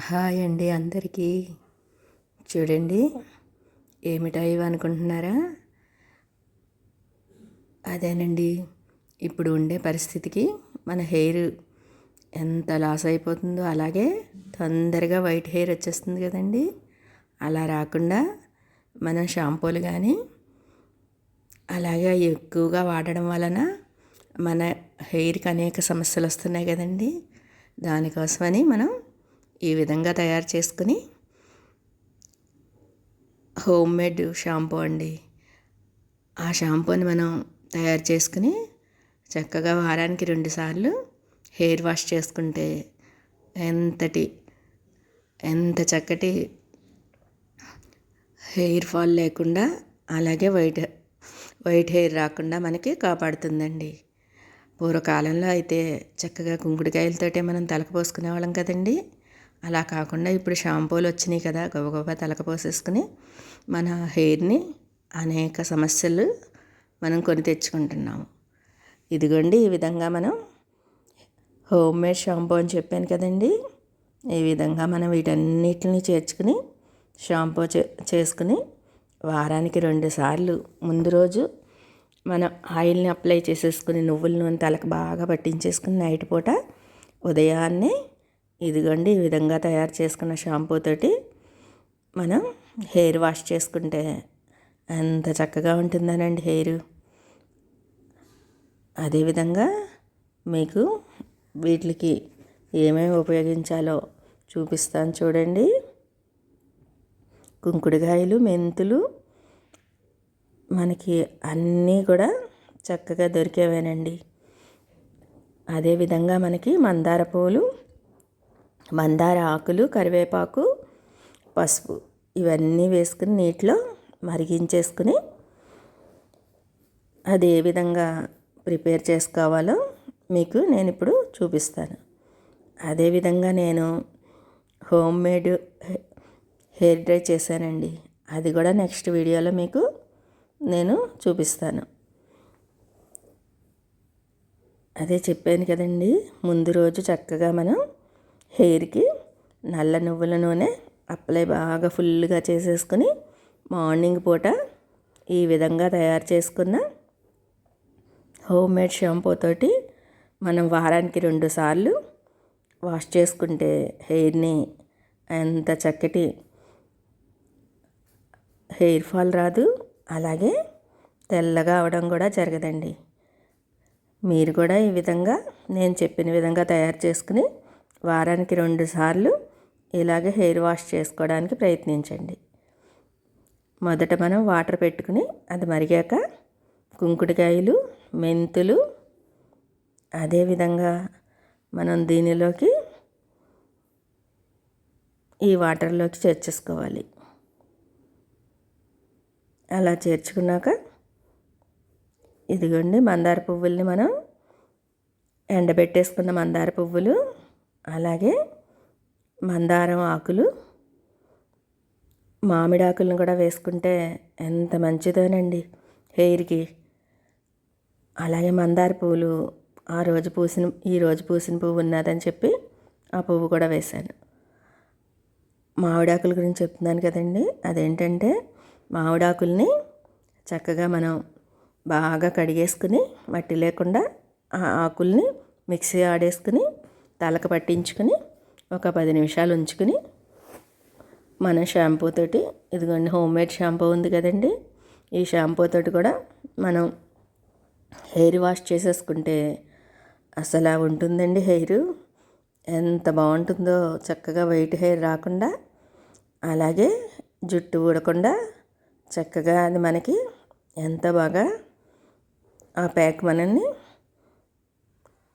Hi అండి అందరికీ. చూడండి ఏమిటా ఇవి అనుకుంటున్నారా? అదేనండి ఇప్పుడు ఉండే పరిస్థితికి మన హెయిర్ ఎంత లాస్ అయిపోతుందో అలాగే తొందరగా వైట్ హెయిర్ వచ్చేస్తుంది కదండి. అలా రాకుండా మనం షాంపూలు కానీ అలాగే ఎక్కువగా వాడడం వలన మన హెయిర్కి అనేక సమస్యలు వస్తున్నాయి కదండి. దానికోసమని మనం ఈ విధంగా తయారు చేసుకుని హోమ్ మేడ్ షాంపూ అండి. ఆ షాంపూని మనం తయారు చేసుకుని చక్కగా వారానికి రెండుసార్లు హెయిర్ వాష్ చేసుకుంటే ఎంతటి ఎంత చక్కటి హెయిర్ ఫాల్ లేకుండా అలాగే వైట్ వైట్ హెయిర్ రాకుండా మనకి కాపాడుతుందండి. పూర్వకాలంలో అయితే చక్కగా కుంకుడుకాయలతోటే మనం తలకు పోసుకునే వాళ్ళం కదండీ. అలా కాకుండా ఇప్పుడు షాంపూలు వచ్చినాయి కదా గబగబా తలకు పోసేసుకుని మన హెయిర్ని అనేక సమస్యలు మనం కొని తెచ్చుకుంటున్నాము. ఇదిగోండి ఈ విధంగా మనం హోమ్ మేడ్ షాంపూ అని చెప్పాను కదండి. ఈ విధంగా మనం వీటన్నిటిని చేర్చుకుని షాంపూ చే చేసుకుని వారానికి రెండు సార్లు ముందు రోజు మనం ఆయిల్ని అప్లై చేసేసుకుని నువ్వుల నూనె తలకు బాగా పట్టించేసుకుని నైట్ పూట ఉదయాన్నే ఇదిగోండి ఈ విధంగా తయారు చేసుకున్న షాంపూతోటి మనం హెయిర్ వాష్ చేసుకుంటే ఎంత చక్కగా ఉంటుందనండి హెయిర్. అదేవిధంగా మీకు వీటికి ఏమేమి ఉపయోగించాలో చూపిస్తాను చూడండి. కుంకుడుకాయలు మెంతులు మనకి అన్నీ కూడా చక్కగా దొరికేవేనండి. అదేవిధంగా మనకి మందార పూలు మందార ఆకులు కరివేపాకు పసుపు ఇవన్నీ వేసుకుని నీటిలో మరిగించేసుకుని అది ఏ విధంగా ప్రిపేర్ చేసుకోవాలో మీకు నేను ఇప్పుడు చూపిస్తాను అదేవిధంగా నేను హోమ్ మేడ్ హెయిర్ డ్రై చేశానండి. అది కూడా నెక్స్ట్ వీడియోలో మీకు నేను చూపిస్తాను. అదే చెప్పాను కదండి ముందు రోజు చక్కగా మనం హెయిర్కి నల్ల నువ్వుల నూనె అప్లై బాగా ఫుల్గా చేసేసుకొని మార్నింగ్ పూట ఈ విధంగా తయారు చేసుకున్న హోమ్ మేడ్ షాంపూతోటి మనం వారానికి రెండు సార్లు వాష్ చేసుకుంటే హెయిర్ని ఎంత చక్కటి హెయిర్ ఫాల్ రాదు అలాగే తెల్లగా అవడం కూడా జరగదండి. మీరు కూడా ఈ విధంగా నేను చెప్పిన విధంగా తయారు చేసుకుని వారానికి రెండు సార్లు ఇలాగే హెయిర్ వాష్ చేసుకోవడానికి ప్రయత్నించండి. మొదట మనం వాటర్ పెట్టుకుని అది మరిగాక కుంకుడుకాయలు మెంతులు అదేవిధంగా మనం దీనిలోకి ఈ వాటర్లోకి చేర్చేసుకోవాలి. అలా చేర్చుకున్నాక ఇదిగోండి మందార పువ్వుల్ని మనం ఎండబెట్టేసుకున్న మందార పువ్వులు అలాగే మందారం ఆకులు మామిడి ఆకులను కూడా వేసుకుంటే ఎంత మంచిదోనండి హెయిర్కి. అలాగే మందార పువ్వులు ఆ రోజు పూసిన ఈ రోజు పూసిన పువ్వు ఉన్నదని చెప్పి ఆ పువ్వు కూడా వేశాను. మామిడాకుల గురించి చెప్తున్నాను కదండి అదేంటంటే మామిడాకుల్ని చక్కగా మనం బాగా కడిగేసుకుని మట్టి లేకుండా ఆ ఆకుల్ని మిక్సీ ఆడేసుకుని తలకు పట్టించుకుని ఒక పది నిమిషాలు ఉంచుకుని మన షాంపూ తోటి ఇదిగోండి హోమ్ మేడ్ షాంపూ ఉంది కదండి. ఈ షాంపూ తోటి కూడా మనం హెయిర్ వాష్ చేసేసుకుంటే అసలు ఉంటుందండి హెయిర్. ఎంత బాగుంటుందో చక్కగా వైట్ హెయిర్ రాకుండా అలాగే జుట్టు ఊడకుండా చక్కగా అది మనకి ఎంత బాగా ఆ ప్యాక్ మనల్ని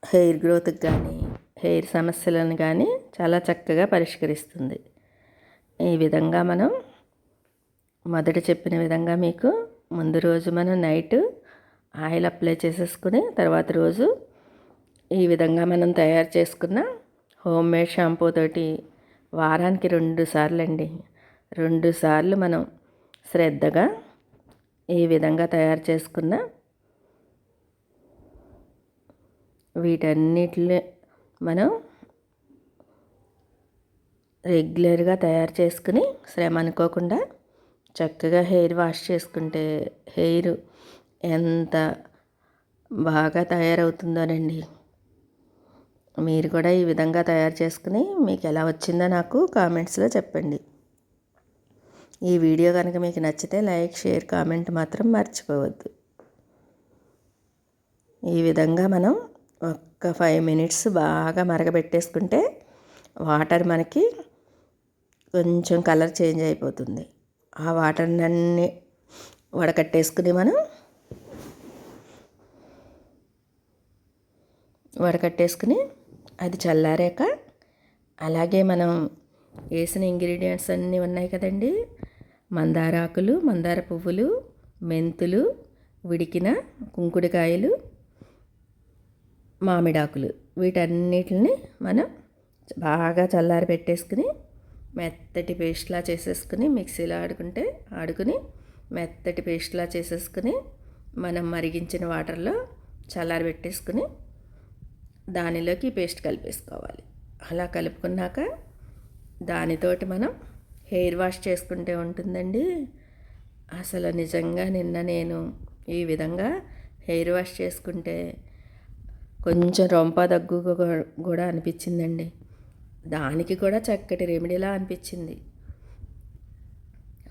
హెయిర్ గ్రోత్కి కానీ హెయిర్ సమస్యలను కానీ చాలా చక్కగా పరిష్కరిస్తుంది. ఈ విధంగా మనం మొదట చెప్పిన విధంగా మీకు ముందు రోజు మనం నైట్ ఆయిల్ అప్లై చేసేసుకుని తర్వాత రోజు ఈ విధంగా మనం తయారు చేసుకున్న హోమ్ మేడ్ షాంపూ తోటి వారానికి రెండు సార్లు అండి రెండు సార్లు మనం శ్రద్ధగా ఈ విధంగా తయారు చేసుకున్న వీటన్నిటిని మనం రెగ్యులర్గా తయారు చేసుకుని శ్రమ అనుకోకుండా చక్కగా హెయిర్ వాష్ చేసుకుంటే హెయిర్ ఎంత బాగా తయారవుతుందోనండి. మీరు కూడా ఈ విధంగా తయారు చేసుకుని మీకు ఎలా వచ్చిందో నాకు కామెంట్స్లో చెప్పండి. ఈ వీడియో కనుక మీకు నచ్చితే లైక్ షేర్ కామెంట్ మాత్రం మర్చిపోవద్దు. ఈ విధంగా మనం ఒక ఫైవ్ మినిట్స్ బాగా మరగబెట్టేసుకుంటే వాటర్ మనకి కొంచెం కలర్ చేంజ్ అయిపోతుంది. ఆ వాటర్నన్నీ వడకట్టేసుకుని మనం వడకట్టేసుకుని అది చల్లారాక అలాగే మనం వేసిన ఇంగ్రీడియంట్స్ అన్నీ ఉన్నాయి కదండి. మందారాకులు మందార పువ్వులు మెంతులు ఉడికిన కుంకుడుకాయలు మామిడాకులు. వీటన్నిటిని మనం బాగా చల్లారి పెట్టేసుకుని మెత్తటి పేస్ట్లా చేసేసుకుని మిక్సీలో ఆడుకుంటే ఆడుకుని మెత్తటి పేస్ట్లా చేసేసుకుని మనం మరిగించిన వాటర్లో చల్లారి పెట్టేసుకుని దానిలోకి పేస్ట్ కలిపేసుకోవాలి. అలా కలుపుకున్నాక దానితోటి మనం హెయిర్ వాష్ చేసుకుంటే ఉంటుందండి. అసలు నిజంగా నిన్న నేను ఈ విధంగా హెయిర్ వాష్ చేసుకుంటే కొంచెం రొంప దగ్గు కూడా అనిపించిందండి. దానికి కూడా చక్కటి రెమెడీలా అనిపించింది.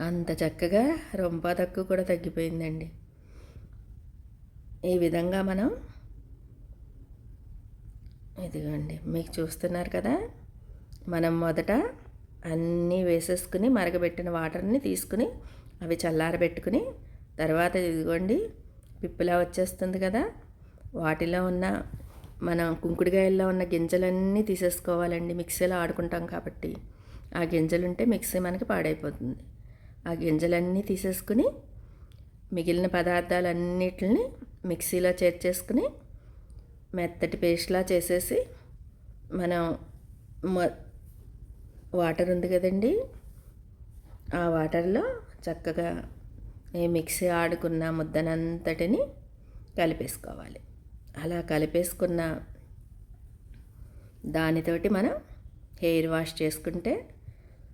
అంత చక్కగా రొంప దగ్గు కూడా తగ్గిపోయిందండి. ఈ విధంగా మనం ఇదిగోండి మీకు చూస్తున్నారు కదా? మనం మొదట అన్నీ వేసేసుకుని మరగబెట్టిన వాటర్ని తీసుకుని అవి చల్లారబెట్టుకుని తర్వాత ఇదిగోండి పిప్పులా వచ్చేస్తుంది కదా? వాటిలో ఉన్న మనం కుంకుడుకాయల్లో ఉన్న గింజలన్నీ తీసేసుకోవాలండి. మిక్సీలో ఆడుకుంటాం కాబట్టి. ఆ గింజలు ఉంటే మిక్సీ మనకి పాడైపోతుంది. ఆ గింజలన్నీ తీసేసుకుని మిగిలిన పదార్థాలన్నిటిని మిక్సీలో చేర్చేసుకుని మెత్తటి పేస్ట్లా చేసేసి మనం వాటర్ ఉంది కదండి. ఆ వాటర్లో చక్కగా ఈ మిక్సీ ఆడుకున్న ముద్దనంతటిని కలిపేసుకోవాలి. అలా కలిపేసుకున్న దానితోటి మనం హెయిర్ వాష్ చేసుకుంటే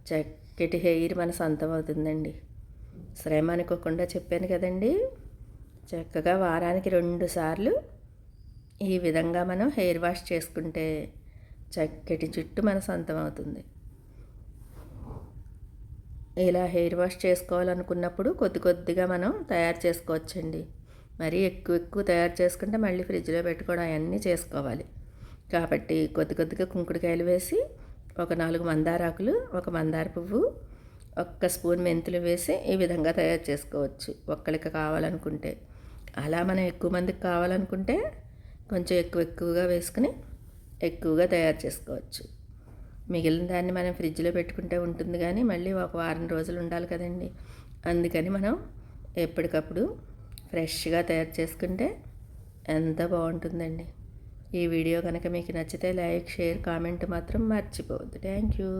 చక్కటి హెయిర్ మన సొంతం అవుతుందండి. శ్రమ అనుకోకుండా చెప్పాను కదండి. చక్కగా వారానికి రెండు సార్లు ఈ విధంగా మనం హెయిర్ వాష్ చేసుకుంటే చక్కటి జుట్టు మన సొంతం అవుతుంది. ఇలా హెయిర్ వాష్ చేసుకోవాలనుకున్నప్పుడు కొద్ది కొద్దిగా మనం తయారు చేసుకోవచ్చండి. మరీ ఎక్కువ ఎక్కువ తయారు చేసుకుంటే మళ్ళీ ఫ్రిడ్జ్లో పెట్టుకోవడం అవన్నీ చేసుకోవాలి. కాబట్టి కొద్ది కొద్దిగా కుంకుడుకాయలు వేసి ఒక నాలుగు మందారాకులు ఒక మందార పువ్వు ఒక్క స్పూన్ మెంతులు వేసి ఈ విధంగా తయారు చేసుకోవచ్చు ఒక్కరికి కావాలనుకుంటే. అలా మనం ఎక్కువ మందికి కావాలనుకుంటే కొంచెం ఎక్కువ ఎక్కువగా వేసుకుని ఎక్కువగా తయారు చేసుకోవచ్చు. మిగిలిన దాన్ని మనం ఫ్రిడ్జ్లో పెట్టుకుంటే ఉంటుంది కానీ మళ్ళీ ఒక వారం రోజులు ఉండాలి కదండి. అందుకని మనం ఎప్పటికప్పుడు ఫ్రెష్గా తయారు చేసుకుంటే ఎంత బాగుంటుందండి. ఈ వీడియో కనుక మీకు నచ్చితే లైక్ షేర్ కామెంట్ మాత్రం మర్చిపోవద్దు. Thank you.